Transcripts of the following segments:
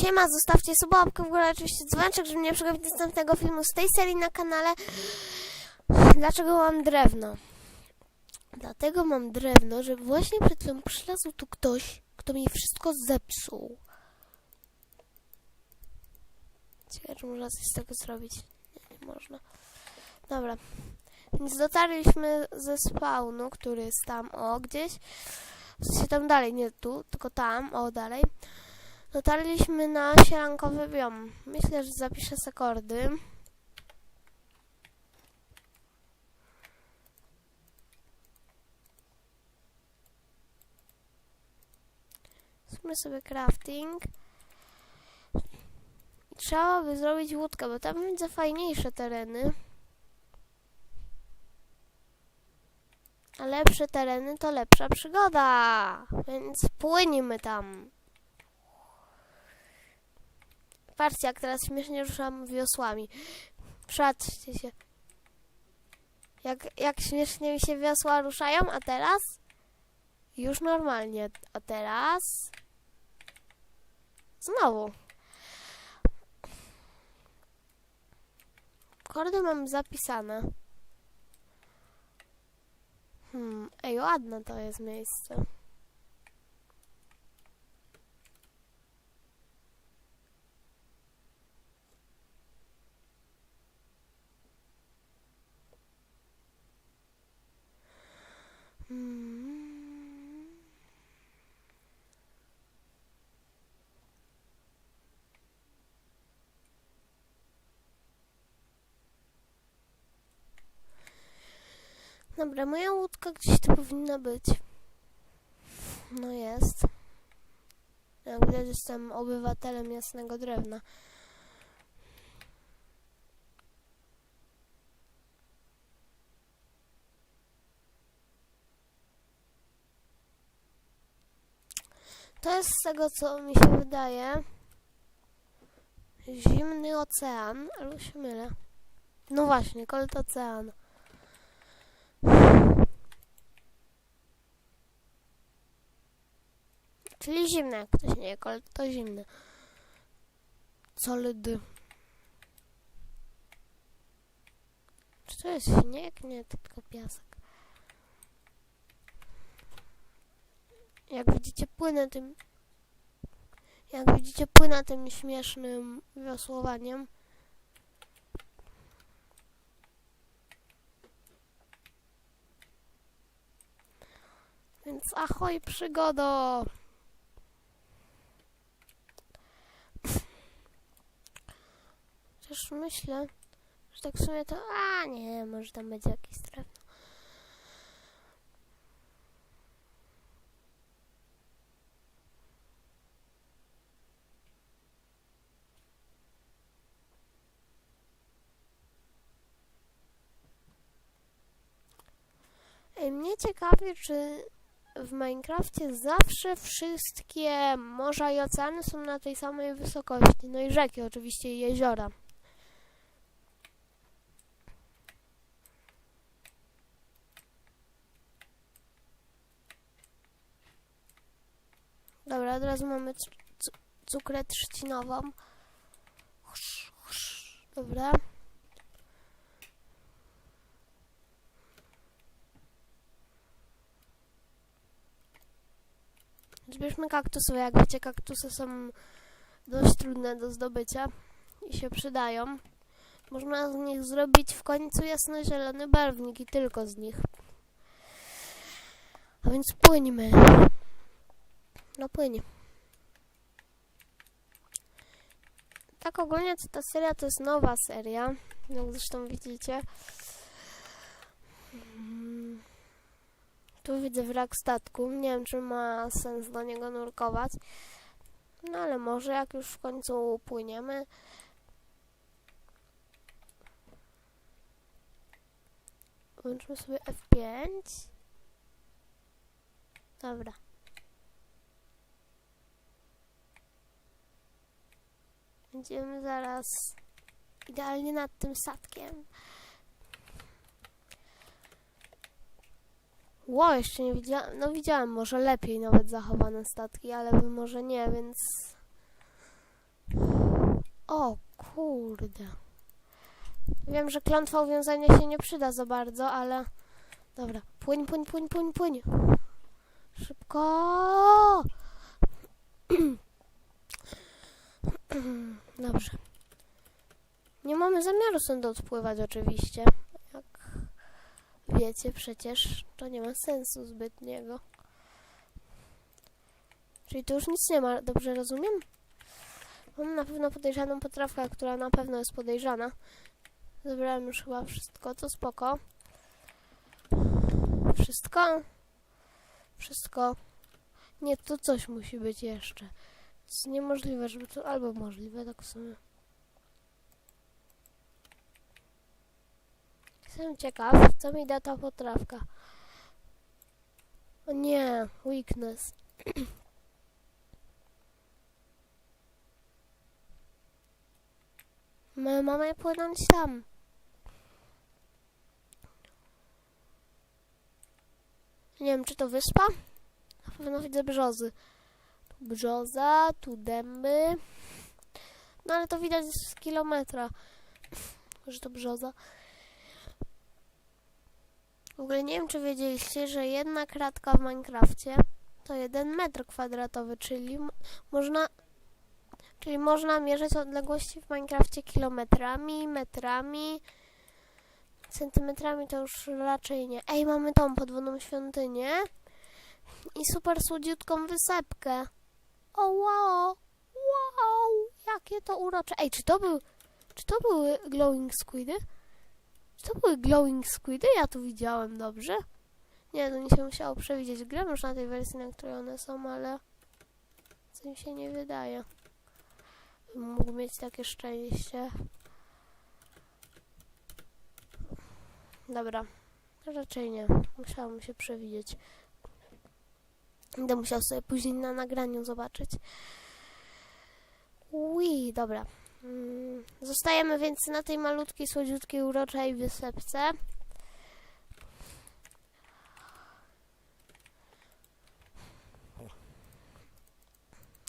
Siema, zostawcie subałapkę w górę, oczywiście dzwoneczek, żeby nie przegapić następnego filmu z tej serii na kanale. Dlaczego mam drewno? Dlatego mam drewno, że właśnie przed chwilą przylazł tu ktoś, kto mi wszystko zepsuł. Ciekawe, czy można coś z tego zrobić. Nie, nie można. Dobra. Więc dotarliśmy ze spawnu, który jest tam, o, gdzieś. W sensie tam dalej, nie tu, tylko tam, o, dalej. Dotarliśmy na sielankowy biom. Myślę, że zapiszę sekordy. Zróbmy sobie crafting. Trzeba by zrobić łódkę, bo tam będzie fajniejsze tereny. A lepsze tereny to lepsza przygoda. Więc płyniemy tam. Patrzcie, jak teraz śmiesznie ruszam wiosłami. Patrzcie się. Jak, jak śmiesznie mi się wiosła ruszają, a teraz? Już normalnie. A teraz? Znowu. Kordy mam zapisane. Hmm, ej, ładne to jest miejsce. Dobra, moja łódka gdzieś tu powinna być. No jest. Jak widać, jestem obywatelem jasnego drewna. To jest z tego, co mi się wydaje. Zimny ocean, albo się mylę. No właśnie, kolt ocean. Czyli zimne, jak ktoś nie je to zimny. Solid. Czy to jest śnieg? Nie, tylko piasek. Jak widzicie, płynę tym. Jak widzicie, płynę tym śmiesznym wiosłowaniem. Więc ahoj, przygodo! Chociaż myślę, że tak w sumie to... A nie, może tam będzie jakiś drewno. Mnie ciekawi, czy w Minecrafcie zawsze wszystkie morza i oceany są na tej samej wysokości. No i rzeki oczywiście i jeziora. Razu mamy cu- cu- cukrę trzcinową. Dobra. Zbierzmy kaktusy, jak wiecie, kaktusy są dość trudne do zdobycia i się przydają. Można z nich zrobić w końcu jasnozielony barwnik i tylko z nich. A więc płyńmy. No płyń. Tak ogólnie to ta seria to jest nowa seria, jak zresztą widzicie. Mm. Tu widzę wrak statku. Nie wiem, czy ma sens do niego nurkować. No ale może jak już w końcu płyniemy. Włączmy sobie F5. Dobra. Będziemy zaraz idealnie nad tym statkiem. Ło, jeszcze nie widziałem. No widziałem może lepiej nawet zachowane statki, ale wy może nie, więc O kurde. Wiem, że klątwa uwiązania się nie przyda za bardzo, ale... Dobra, płyń, płyń, płyń, płyń, płyń. Szybko! Dobrze. Nie mamy zamiaru stąd odpływać oczywiście. Jak wiecie przecież, to nie ma sensu zbytniego. Czyli tu już nic nie ma, dobrze rozumiem? Mam na pewno podejrzaną potrawkę, która na pewno jest podejrzana. Zebrałem już chyba wszystko, to spoko. Wszystko? Wszystko. Nie, to coś musi być jeszcze. Jest niemożliwe, żeby to... Albo możliwe, tak w sumie. Jestem ciekaw, co mi da ta potrawka. O nie, weakness. My mamy płynąć tam. Nie wiem, czy to wyspa? Na pewno widzę brzozy. Brzoza, tu dęby. No ale to widać z kilometra, że to brzoza. W ogóle nie wiem, czy wiedzieliście, że jedna kratka w Minecrafcie to jeden metr kwadratowy, czyli można Czyli można mierzyć odległości w Minecrafcie kilometrami, metrami, centymetrami to już raczej nie. Ej, mamy tą podwodną świątynię i super słodziutką wysepkę. O wow, wow, jakie to urocze. Ej, czy to był, czy to były glowing squidy? Czy to były glowing squidy? Ja tu widziałem, dobrze? Nie, to nie się musiało przewidzieć. Gram już na tej wersji, na której one są, ale co mi się nie wydaje mógł mieć takie szczęście. Dobra, raczej nie. Musiałam się przewidzieć. Będę musiał sobie później na nagraniu zobaczyć. Ui, dobra. Mm, Zostajemy więc na tej malutkiej, słodziutkiej, uroczej wysepce.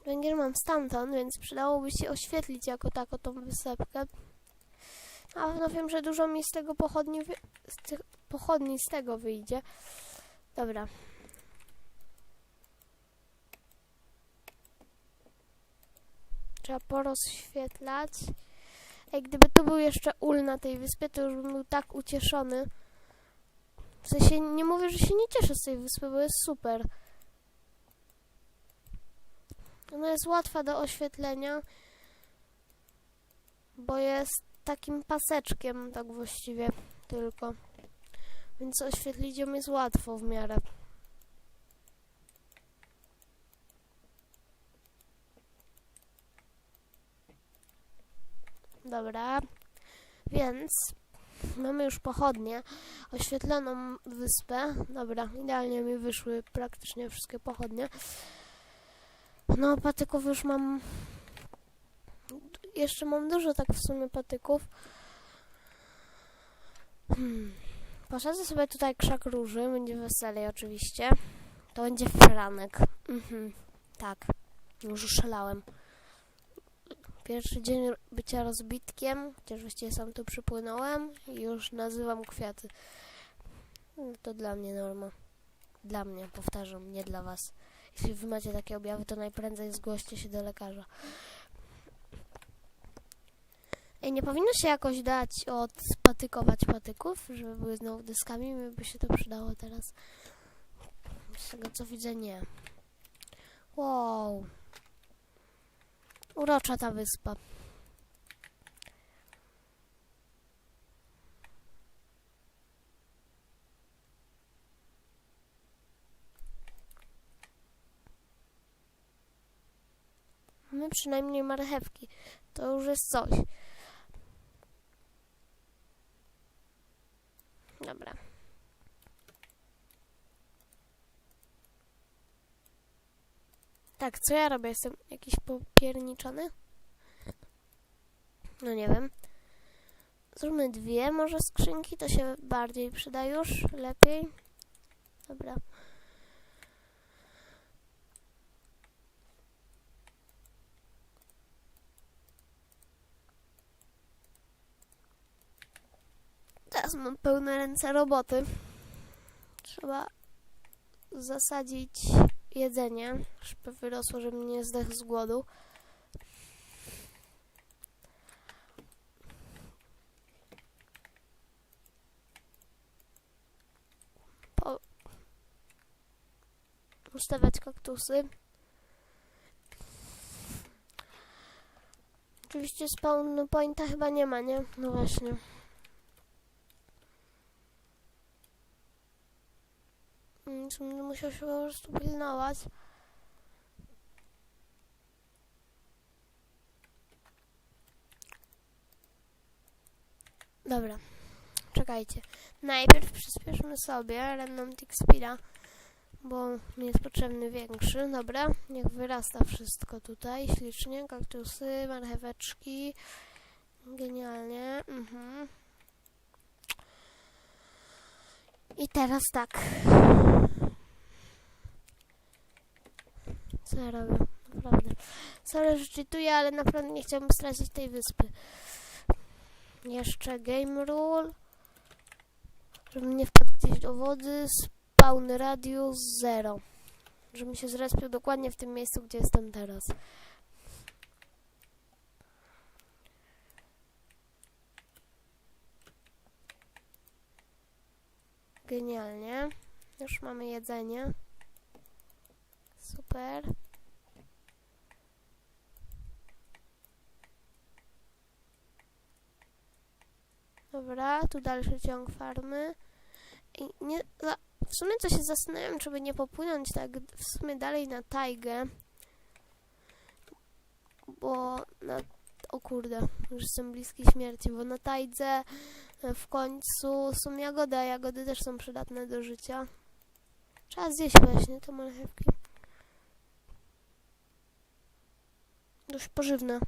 Węgiel mam stamtąd, więc przydałoby się oświetlić jako tako tą wysepkę. A no wiem, że dużo mi z tego pochodni, z tych pochodni z tego wyjdzie. Dobra. Trzeba porozświetlać. Ej, gdyby tu był jeszcze ul na tej wyspie, to już bym był tak ucieszony. W sensie nie mówię, że się nie cieszę z tej wyspy, bo jest super. Ona jest łatwa do oświetlenia, bo jest takim paseczkiem, tak właściwie tylko. Więc oświetlić ją jest łatwo w miarę. Dobra, więc mamy już pochodnie, oświetloną wyspę. Dobra, idealnie mi wyszły praktycznie wszystkie pochodnie. No, patyków już mam. Jeszcze mam dużo tak w sumie patyków. Hmm. Posadzę sobie tutaj krzak róży, będzie weselej oczywiście. To będzie franek. Mhm. Tak, już szalałem. Pierwszy dzień bycia rozbitkiem, chociaż właściwie sam tu przypłynąłem i już nazywam kwiaty. No, to dla mnie norma. Dla mnie, powtarzam, nie dla was. Jeśli wy macie takie objawy, to najprędzej zgłoście się do lekarza. Ej, nie powinno się jakoś dać odpatykować patyków, żeby były znowu dyskami? Mi by się to przydało teraz. Z tego co widzę, nie. Wow. Urocza ta wyspa. Mamy przynajmniej marchewki. To już jest coś. Tak, co ja robię? Jestem jakiś popierniczony? No nie wiem. Zróbmy dwie może skrzynki, to się bardziej przyda już, lepiej. Dobra. Teraz mam pełne ręce roboty. Trzeba zasadzić jedzenie, żeby wyrosło, żebym nie zdechł z głodu. Po... Ustawiać kaktusy. Oczywiście spawn pointa chyba nie ma, nie? No właśnie. Będę musiał się po prostu pilnować. Dobra, czekajcie. Najpierw przyspieszmy sobie random tick bo mi jest potrzebny większy. Dobra, niech wyrasta wszystko tutaj ślicznie. Kaktusy, marcheweczki. Genialnie. Mhm. I teraz tak. Co ja robię? Naprawdę. Sorry, że czytuję, ale naprawdę nie chciałbym stracić tej wyspy. Jeszcze game rule. Żebym nie wpadł gdzieś do wody. Spawn radius 0. Żebym się zrespił dokładnie w tym miejscu, gdzie jestem teraz. Genialnie. Już mamy jedzenie. Super. Dobra, tu dalszy ciąg farmy. I nie, w sumie to się zastanawiam, czy by nie popłynąć tak w sumie dalej na tajgę. Bo na... O kurde, już jestem bliski śmierci, bo na tajdze e, w końcu są jagody, a jagody też są przydatne do życia. Trzeba zjeść właśnie te marchewki. Dość pożywne.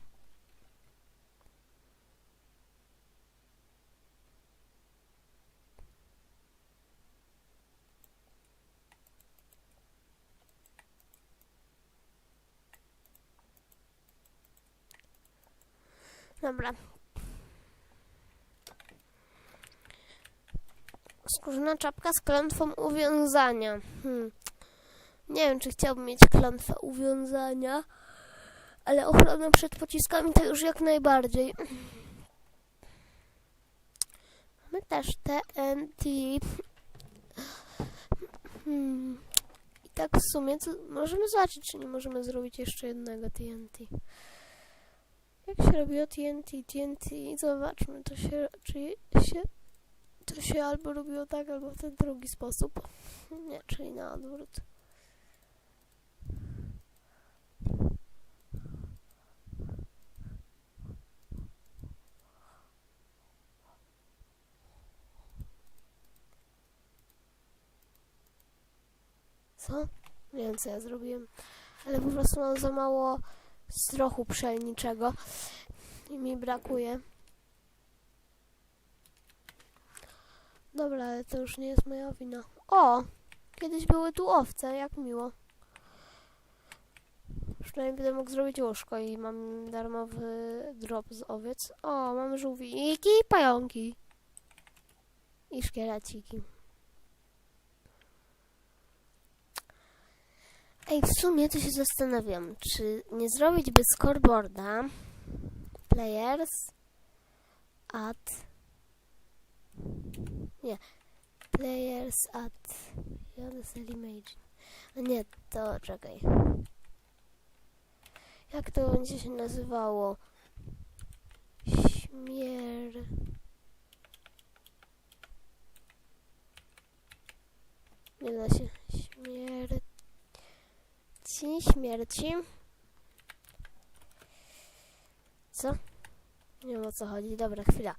Dobra. Skórzana czapka z klątwą uwiązania. Hmm. Nie wiem, czy chciałbym mieć klątwę uwiązania, ale ochronę przed pociskami to już jak najbardziej. Mamy też TNT. Hmm. I tak w sumie możemy zobaczyć, czy nie możemy zrobić jeszcze jednego TNT. Jak się robiło TNT? TNT, zobaczmy, to się, czy się, to się albo robiło tak, albo w ten drugi sposób. Nie, czyli na odwrót. Co? Nie wiem, co ja zrobiłem. Ale po prostu mam za mało strochu pszeniczego mi brakuje. Dobra, ale to już nie jest moja wina. O! Kiedyś były tu owce, jak miło. Przynajmniej będę mógł zrobić łóżko i mam darmowy drop z owiec. O, mamy żółwiki i pająki. I szkieleciki. Ej, w sumie to się zastanawiam, czy nie zrobić by scoreboarda players at nie players at JSL Imagine no nie, to czekaj. Jak to będzie się nazywało? Śmier nie da się. Śmier Ci śmierci. Co? Nie wiem o co chodzi. Dobra, chwila.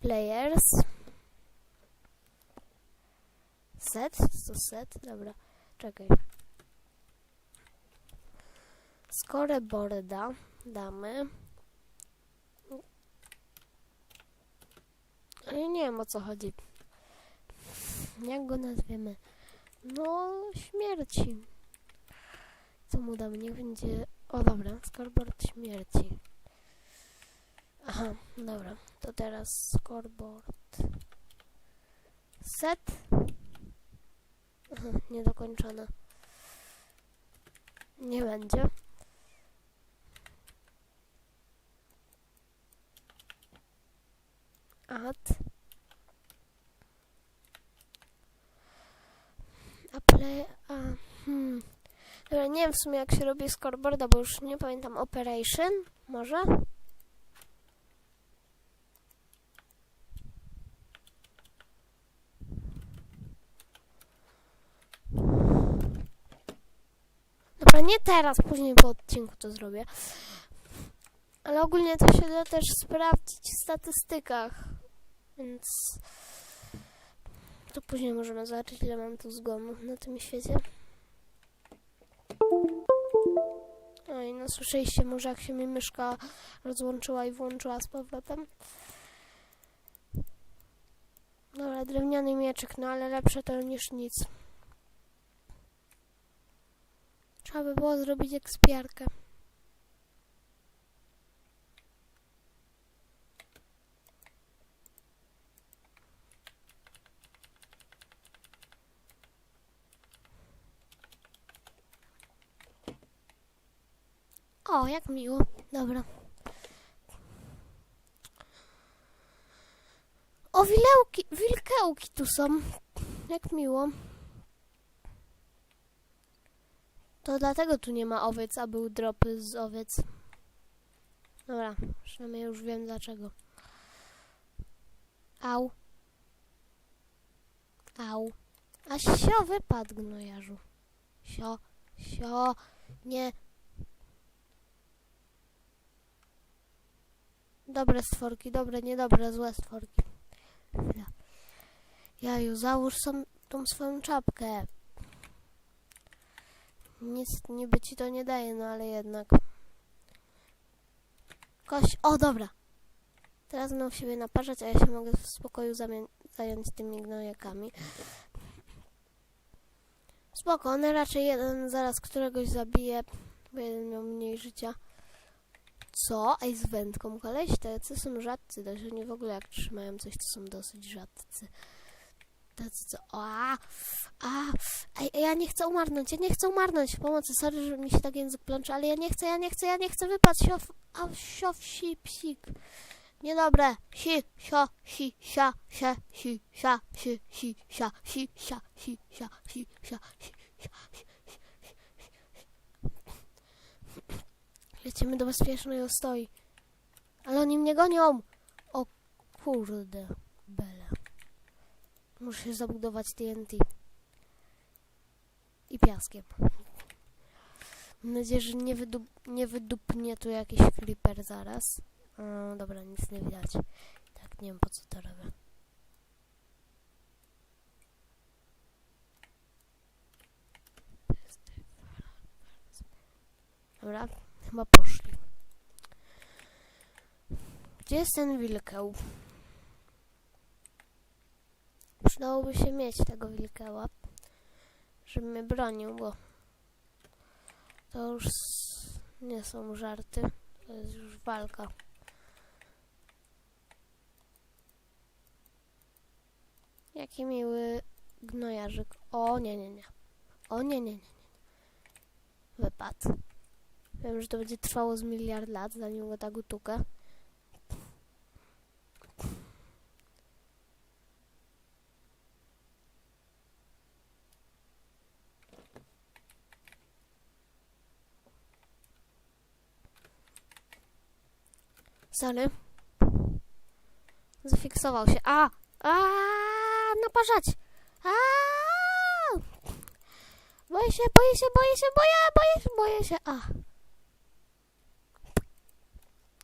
Players. Set? Co set? Dobra, czekaj. Scoreboarda damy. Ja nie wiem o co chodzi. Jak go nazwiemy? No, śmierci. Co mu damy? Niech będzie... O, dobra. Scoreboard śmierci. Aha, dobra. To teraz scoreboard Set. Aha, niedokończone. Nie będzie. Add. A play... A, hmm. Dobra, nie wiem w sumie jak się robi scoreboarda, bo już nie pamiętam. Operation? Może? Dobra, nie teraz, później po odcinku to zrobię. Ale ogólnie to się da też sprawdzić w statystykach. Więc to później możemy zobaczyć, ile mam tu zgonów na tym świecie. No słyszeliście może jak się mi myszka rozłączyła i włączyła z powrotem. Dobra, drewniany mieczyk, no ale lepsze to niż nic. Trzeba by było zrobić ekspiarkę. O, jak miło. Dobra. O, wilełki, wilkełki tu są. Jak miło. To dlatego tu nie ma owiec, a był drop z owiec. Dobra, przynajmniej już wiem dlaczego. Au. Au. A sio wypadł, gnojarzu. Sio, sio, nie. Dobre stworki, dobre, niedobre, złe stworki. Chwila. Jaju, załóż są, tą swoją czapkę. Nic niby ci to nie daje, no ale jednak. Kość. O, dobra. Teraz będą siebie naparzać, a ja się mogę w spokoju zająć tymi gnojakami. Spoko, one raczej jeden zaraz któregoś zabije, bo jeden miał mniej życia. Co? Ej, z wędką koleś? Tacy są rzadcy, też oni w ogóle jak trzymają coś, to są dosyć rzadcy. Tacy co? A, a, ej, ja nie chcę umarnąć, ja nie chcę umarnąć. Pomocy, sorry, że mi się tak język plącze, ale ja nie chcę, ja nie chcę, ja nie chcę wypaść. Siow, a, siow, si, psik. Niedobre. Si, sio, si, sia, sie, si, sia, si, si, sia, si, sia, si, sia, si, sia, si, sia, si, Lecimy do bezpiecznej ostoi. Ale oni mnie gonią. O kurde, bele. Muszę zabudować TNT. I piaskiem. Mam nadzieję, że nie, wydup, nie wydupnie tu jakiś creeper zaraz. O, dobra, nic nie widać. Tak, nie wiem po co to robię. Dobra, chyba poszli. Gdzie jest ten wilkeł? Przydałoby się mieć tego wilkeła, żeby mnie bronił, bo to już nie są żarty, to jest już walka. Jaki miły gnojarzyk. O, nie, nie, nie. O, nie, nie, nie, nie. Wypadł. Wiem, że to będzie trwało z miliard lat, zanim go tak utukę. Sorry. Zafiksował się. A! A! Naparzać! A! Boję się, boję się, boję się, boję, boję się, boję się. A!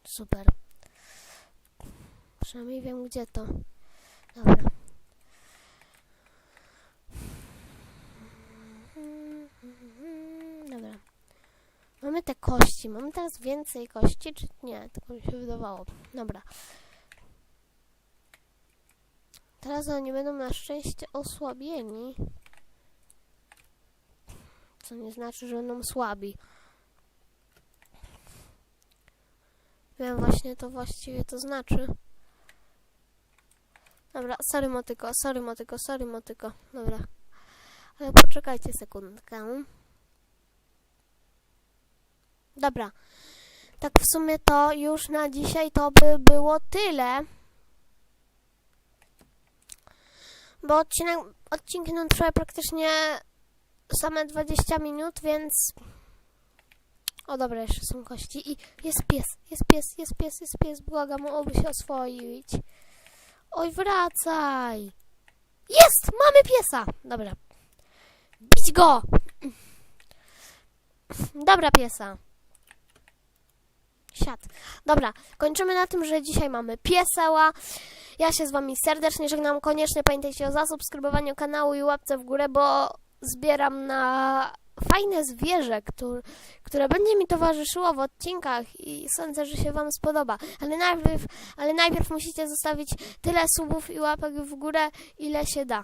Super. Przynajmniej wiem gdzie to. Dobra. Dobra. Mamy te kości. Mamy teraz więcej kości, czy nie? Tylko mi się wydawało. Dobra. Teraz oni będą na szczęście osłabieni. Co nie znaczy, że będą słabi. Wiem właśnie to właściwie to znaczy. Dobra, sorry motyko, sorry motyko, sorry motyko. Dobra. Ale poczekajcie sekundkę. Dobra. Tak w sumie to już na dzisiaj to by było tyle. Bo odcinek, odcinki no trwają praktycznie same 20 minut, więc... O dobra, jeszcze są kości i jest pies, jest pies, jest pies, jest pies, błagam, oby się oswoić. Oj, wracaj! Jest! Mamy piesa! Dobra. Bić go! Dobra, piesa. Siad. Dobra, kończymy na tym, że dzisiaj mamy pieseła. Ja się z wami serdecznie żegnam. Koniecznie pamiętajcie o zasubskrybowaniu kanału i łapce w górę, bo zbieram na fajne zwierzę, które, które będzie mi towarzyszyło w odcinkach i sądzę, że się wam spodoba. Ale najpierw, ale najpierw musicie zostawić tyle subów i łapek w górę, ile się da.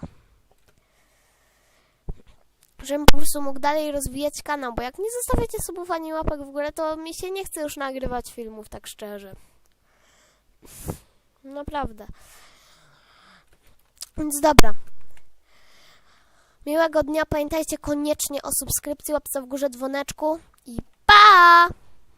Żebym po prostu mógł dalej rozwijać kanał, bo jak nie zostawiacie subów ani łapek w górę, to mi się nie chce już nagrywać filmów, tak szczerze. Naprawdę. Więc dobra. Miłego dnia. Pamiętajcie koniecznie o subskrypcji, łapce w górze, dzwoneczku i pa!